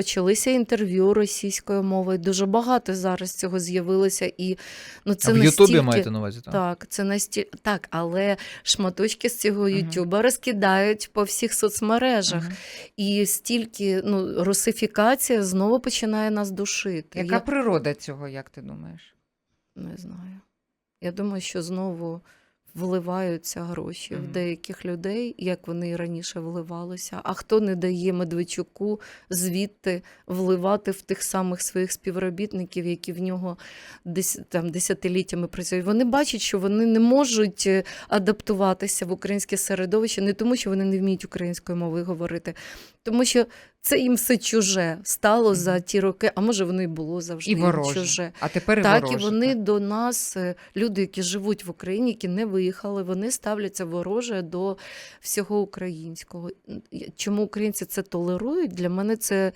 почалися інтерв'ю російською мовою. Дуже багато зараз цього з'явилося. І ну, це а в настільки... Ютубі маєте на увазі? Так. Так, це насті... так, але шматочки з цього. Ютуба розкидають по всіх соцмережах. Мгм. І стільки ну, русифікація знову починає нас душити. Яка Я природа цього, як ти думаєш? не знаю. Я думаю, що знову вливаються гроші Мгм. в деяких людей, як вони і раніше вливалися. А хто не дає Медведчуку звідти вливати в тих самих своїх співробітників, які в нього десь там десятиліттями працюють? Вони бачать, що вони не можуть е, адаптуватися в українське середовище не тому, що вони не вміють українською мовою говорити, тому що це їм все чуже стало за ті роки, а може воно і було завжди І вороже. чуже. А тепер і Так, вороже. і вони так. до нас, е, люди, які живуть в Україні, які не виїхали, вони ставляться вороже до всього українського. Чому українці це толерують? Для мене це